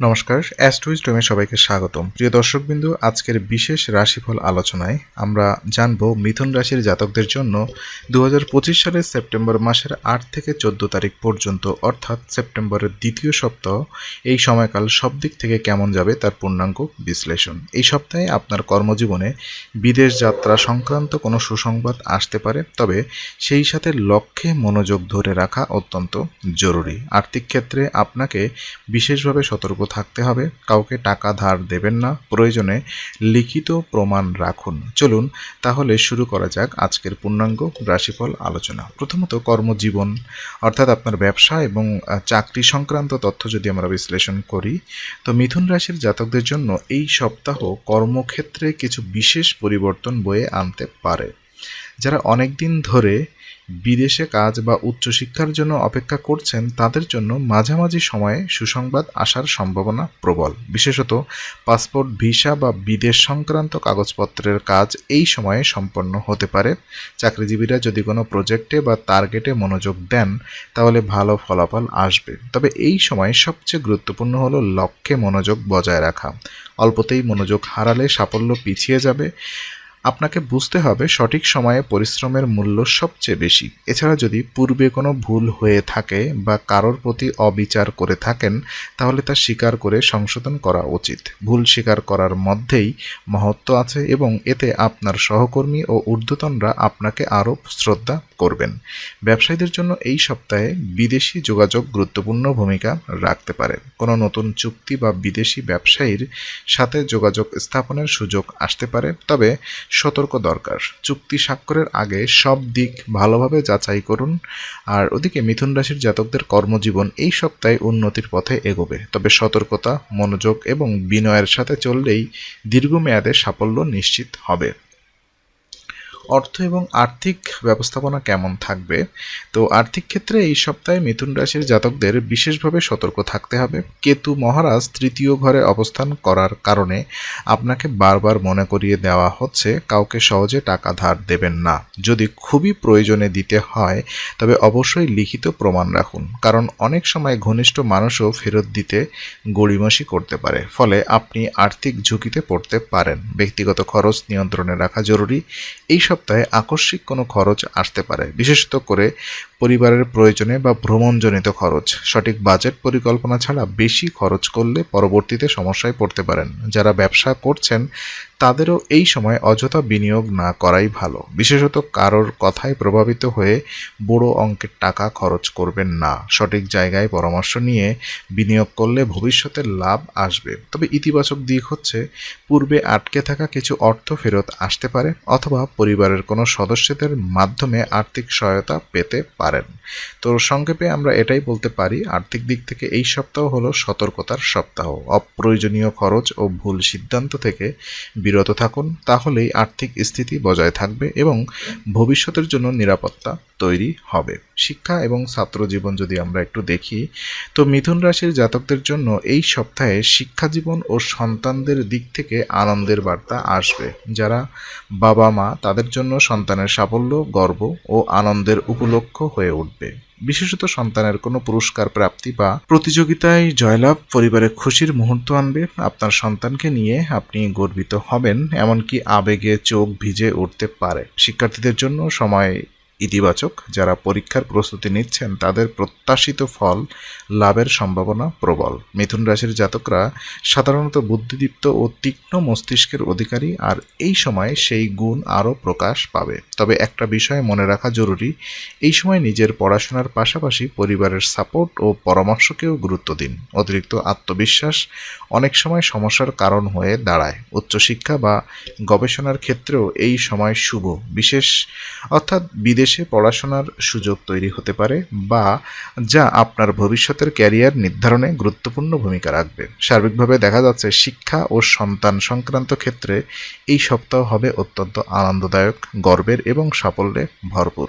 নমস্কার অ্যাস্ট্রোইস্টমে সবাইকে স্বাগতম। প্রিয় দর্শকবিন্দু, আজকের বিশেষ রাশিফল আলোচনায় আমরা জানব মিথুন রাশির জাতকদের জন্য দু হাজার পঁচিশ সালের সেপ্টেম্বর মাসের আট থেকে চোদ্দ তারিখ পর্যন্ত, অর্থাৎ সেপ্টেম্বরের দ্বিতীয় সপ্তাহ, এই সময়কাল সব দিক থেকে কেমন যাবে তার পূর্ণাঙ্গ বিশ্লেষণ। এই সপ্তাহে আপনার কর্মজীবনে বিদেশ যাত্রা সংক্রান্ত কোনো সুসংবাদ আসতে পারে, তবে সেই সাথে লক্ষ্যে মনোযোগ ধরে রাখা অত্যন্ত জরুরি। আর্থিক ক্ষেত্রে আপনাকে বিশেষভাবে সতর্ক থাকতে হবে। কাউকে টাকা ধার দেবেন না। প্রয়োজনে লিখিত প্রমাণ রাখুন। চলুন তাহলে শুরু করা যাক আজকের পূর্ণাঙ্গ রাশিফল আলোচনা। প্রথমত কর্মজীবন, অর্থাৎ আপনার ব্যবসা এবং চাকরি সংক্রান্ত তথ্য যদি আমরা বিশ্লেষণ করি, তো মিথুন রাশির জাতকদের জন্য এই সপ্তাহ কর্মক্ষেত্রে কিছু বিশেষ পরিবর্তন বয়ে আনতে পারে। যারা অনেক দিন ধরে বিদেশে কাজ বা উচ্চশিক্ষার জন্য অপেক্ষা করছেন তাদের জন্য মাঝামাঝি সময়ে সুসংবাদ আসার সম্ভাবনা প্রবল। বিশেষত পাসপোর্ট, ভিসা বা বিদেশ সংক্রান্ত কাগজপত্রের কাজ এই সময়ে সম্পন্ন হতে পারে। চাকরিজীবীরা যদি কোনো প্রজেক্টে বা টার্গেটে মনোযোগ দেন, তাহলে ভালো ফলাফল আসবে। তবে এই সময়ে সবচেয়ে গুরুত্বপূর্ণ হলো লক্ষ্যে মনোযোগ বজায় রাখা। অল্পতেই মনোযোগ হারালে সাফল্য পিছিয়ে যাবে। আপনাকে বুঝতে হবে সঠিক সময়ে পরিশ্রমের মূল্য সবচেয়ে বেশি। এছাড়া যদি পূর্বে কোনো ভুল হয়ে থাকে বা কারোর প্রতি অবিচার করে থাকেন, তাহলে তা স্বীকার করে সংশোধন করা উচিত। ভুল স্বীকার করার মধ্যেই মহত্ব আছে এবং এতে আপনার সহকর্মী ও ঊর্ধ্বতনরা আপনাকে আরও শ্রদ্ধা করবেন। ব্যবসায়ীদের জন্য এই সপ্তাহে বিদেশি যোগাযোগ গুরুত্বপূর্ণ ভূমিকা রাখতে পারে। কোনো নতুন চুক্তি বা বিদেশি ব্যবসায়ীর সাথে যোগাযোগ স্থাপনের সুযোগ আসতে পারে, তবে সতর্ক দরকার। চুক্তি স্বাক্ষরের আগে সব দিক ভালোভাবে যাচাই করুন, আর ওদিকে মিথুন রাশির জাতকদের কর্মজীবন এই সপ্তাহে উন্নতির পথে এগোবে। তবে সতর্কতা, মনোযোগ এবং বিনয়ের সাথে চললেই দীর্ঘমেয়াদে সাফল্য নিশ্চিত হবে। অর্থ এবং আর্থিক ব্যবস্থাপনা কেমন থাকবে? তো আর্থিক ক্ষেত্রে এই সপ্তাহে মিথুন রাশির জাতকদের বিশেষভাবে সতর্ক থাকতে হবে। কেতু মহারাজ তৃতীয় ঘরে অবস্থান করার কারণে আপনাকে বারবার মনে করিয়ে দেওয়া হচ্ছে, কাউকে সহজে টাকা ধার দেবেন না। যদি খুবই প্রয়োজনে দিতে হয়, তবে অবশ্যই লিখিত প্রমাণ রাখুন। কারণ অনেক সময় ঘনিষ্ঠ মানুষও ফেরত দিতে গড়িমসি করতে পারে। ফলে আপনি আর্থিক ঝুঁকিতে পড়তে পারেন। ব্যক্তিগত খরচ নিয়ন্ত্রণে রাখা জরুরি। এই সপ্তাহে আকস্মিক কোনো খরচ আসতে পারে বিশেষত করে পরিবারের প্রয়োজনে বা ভ্রমণজনিত খরচ। সঠিক বাজেট পরিকল্পনা ছাড়া বেশি খরচ করলে পরবর্তীতে সমস্যায় পড়তে পারেন। যারা ব্যবসা করছেন, তাদেরও এই সময় অযথা বিনিয়োগ না করাই ভালো। বিশেষত কারোর কথায় প্রভাবিত হয়ে বড় অঙ্কের টাকা খরচ করবেন না। সঠিক জায়গায় পরামর্শ নিয়ে বিনিয়োগ করলে ভবিষ্যতে লাভ আসবে। তবে ইতিবাচক দিক হচ্ছে, পূর্বে আটকে থাকা কিছু অর্থ ফেরত আসতে পারে অথবা পরিবারের কোনো সদস্যদের মাধ্যমে আর্থিক সহায়তা পেতে পারেন। তো সংক্ষেপে আমরা এটাই বলতে পারি, আর্থিক দিক থেকে এই সপ্তাহ হলো সতর্কতার সপ্তাহ। অপ্রয়োজনীয় খরচ ও ভুল সিদ্ধান্ত থেকে বিরত থাকুন, তাহলেই আর্থিক স্থিতি বজায় থাকবে এবং ভবিষ্যতের জন্য নিরাপত্তা তৈরি হবে। শিক্ষা এবং ছাত্র জীবন যদি আমরা একটু দেখি, তো মিথুন রাশির জাতকদের জন্য এই সপ্তাহে শিক্ষা জীবন ও সন্তানদের দিক থেকে আনন্দের বার্তা আসবে। যারা বাবা মা, তাদের জন্য সন্তানের সাফল্য, গর্ব ও আনন্দের উপলক্ষ হয়ে উঠবে। বিশেষত সন্তানের কোনো পুরস্কার, প্রাপ্তি বা প্রতিযোগিতায় জয়লাভ পরিবারে খুশির মুহূর্ত আনবে। আপনার সন্তানকে নিয়ে আপনি গর্বিত হবেন, এমনকি আবেগে চোখ ভিজে উঠতে পারে। শিক্ষার্থীদের জন্য সময় ইতিবাচক যারা পরীক্ষার প্রস্তুতি নিচ্ছেন তাদের প্রত্যাশিত ফল লাভের সম্ভাবনা প্রবল। মিথুন রাশির জাতকরা সাধারণত বুদ্ধিদীপ্ত ও তীক্ষ্ণ মস্তিষ্কের অধিকারী, আর এই সময় সেই গুণ আরও প্রকাশ পাবে। তবে একটা বিষয় মনে রাখা জরুরি, এই সময় নিজের পড়াশোনার পাশাপাশি পরিবারের সাপোর্ট ও পরামর্শকেও গুরুত্ব দিন। অতিরিক্ত আত্মবিশ্বাস অনেক সময় সমস্যার কারণ হয়ে দাঁড়ায়। উচ্চশিক্ষা বা গবেষণার ক্ষেত্রেও এই সময় শুভ। বিশেষ অর্থাৎ বিদেশে পড়াশোনার সুযোগ তৈরি হতে পারে বা যা আপনার ভবিষ্যতের ক্যারিয়ার নির্ধারণে গুরুত্বপূর্ণ ভূমিকা রাখবে। সার্বিকভাবে দেখা যাচ্ছে শিক্ষা ও সন্তান সংক্রান্ত ক্ষেত্রে এই সপ্তাহ হবে অত্যন্ত আনন্দদায়ক, গর্বের এবং সাফল্যে ভরপুর।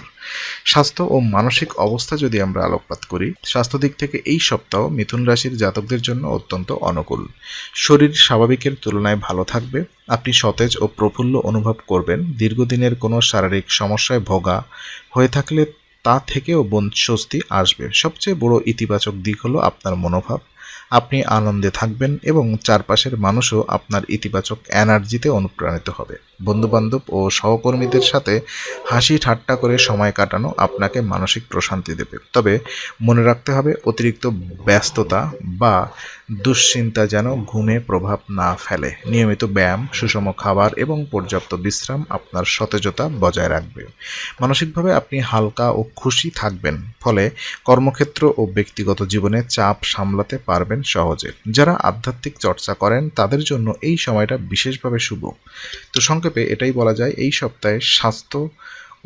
স্বাস্থ্য ও মানসিক অবস্থা যদি আমরা আলোকপাত করি, স্বাস্থ্য দিক থেকে এই সপ্তাহ মিথুন রাশির জাতকদের জন্য অত্যন্ত অনুকূল। শরীর স্বাভাবিকের তুলনায় ভালো থাকবে, আপনি সতেজ ও প্রফুল্ল অনুভব করবেন, দীর্ঘদিনের কোনো শারীরিক সমস্যায় ভোগা হয়ে থাকলে তা থেকেও স্বস্তি আসবে। সবচেয়ে বড় ইতিবাচক দিক হলো আপনার মনোভাব। আপনি আনন্দে থাকবেন এবং চারপাশের মানুষও আপনার ইতিবাচক এনার্জিতে অনুপ্রাণিত হবে। বন্ধুবান্ধব ও সহকর্মীদের সাথে হাসি ঠাট্টা করে সময় কাটানো আপনাকে মানসিক প্রশান্তি দেবে। তবে মনে রাখতে হবে, অতিরিক্ত ব্যস্ততা বা দুশ্চিন্তা যেন ঘুমে প্রভাব না ফেলে। নিয়মিত ব্যায়াম, সুষম খাবার এবং পর্যাপ্ত বিশ্রাম আপনার সতেজতা বজায় রাখবে। মানসিকভাবে আপনি হালকা ও খুশি থাকবেন, ফলে কর্মক্ষেত্র ও ব্যক্তিগত জীবনে চাপ সামলাতে পারবেন সহজে। যারা আধ্যাত্মিক চর্চা করেন, তাদের জন্য এই সময়টা বিশেষভাবে শুভ। তো সংক্ষেপে এটাই বলা যায় এই সপ্তাহে স্বাস্থ্য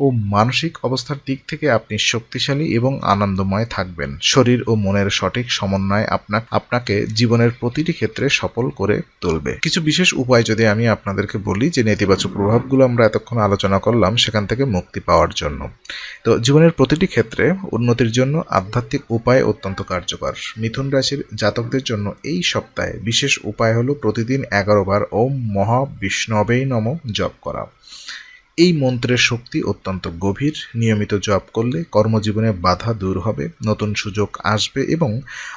ও মানসিক অবস্থার দিক থেকে আপনি শক্তিশালী এবং আনন্দময় থাকবেন। শরীর ও মনের সঠিক সমন্বয় আপনার, আপনাকে জীবনের প্রতিটি ক্ষেত্রে সফল করে তুলবে। কিছু বিশেষ উপায় যদি আমি আপনাদেরকে বলি যে নেতিবাচক প্রভাবগুলো আমরা এতক্ষণ আলোচনা করলাম, সেখান থেকে মুক্তি পাওয়ার জন্য। তো জীবনের প্রতিটি ক্ষেত্রে উন্নতির জন্য আধ্যাত্মিক উপায় অত্যন্ত কার্যকর। মিথুন রাশির জাতকদের জন্য এই সপ্তাহে বিশেষ উপায় হলো প্রতিদিন এগারো বার ওম মহা বিষ্ণবেই নম জপ করা। এই মন্ত্রের শক্তি অত্যন্ত গভীর। নিয়মিত জপ করলে কর্মজীবনে বাধা দূর হবে, নতুন সুযোগ আসবে এবং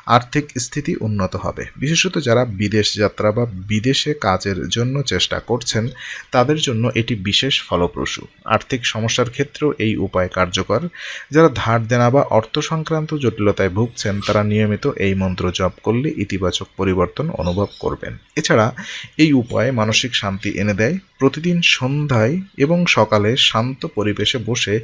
আর্থিক স্থিতি উন্নত হবে। বিশেষত যারা বিদেশ যাত্রা বা বিদেশে কাজের জন্য চেষ্টা করছেন, তাদের জন্য এটি বিশেষ ফলপ্রসূ। আর্থিক সমস্যার ক্ষেত্রেও এই উপায় কার্যকর। যারা ধার দেনা বা অর্থ সংক্রান্ত জটিলতায় ভুগছেন, তারা নিয়মিত এই মন্ত্র জপ করলে ইতিবাচক পরিবর্তন অনুভব করবেন। এছাড়া এই উপায় মানসিক শান্তি এনে দেয়। প্রতিদিন সন্ধ্যায় এবং সকালে শান্ত পরিবেশে বসে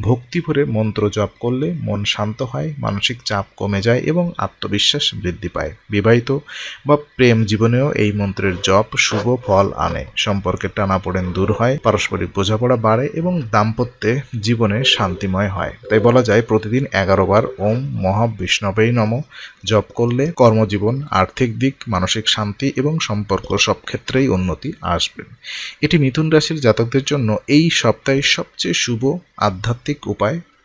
ভক্তি ভরে মন্ত্র জপ করলে মন শান্ত হয়, মানসিক চাপ কমে যায় এবং আত্মবিশ্বাস বৃদ্ধি পায়। বিবাহিত বা প্রেম জীবনেও এই মন্ত্রের জপ শুভ ফল আনে। সম্পর্কের টানাপোড়েন দূর হয়, পারস্পরিক বোঝাপড়া বাড়ে এবং দাম্পত্যে জীবনে শান্তিময় হয়। তাই বলা যায়, প্রতিদিন এগারো বার ওম মহাবিষ্ণবেই নম। জপ করলে কর্মজীবন, আর্থিক দিক, মানসিক শান্তি এবং সম্পর্ক সব ক্ষেত্রেই উন্নতি আসবে। এটি মিথুন রাশির জাতকদের জন্য এই সপ্তাহের সবচেয়ে শুভ আধ্যাত্মিক উপায়।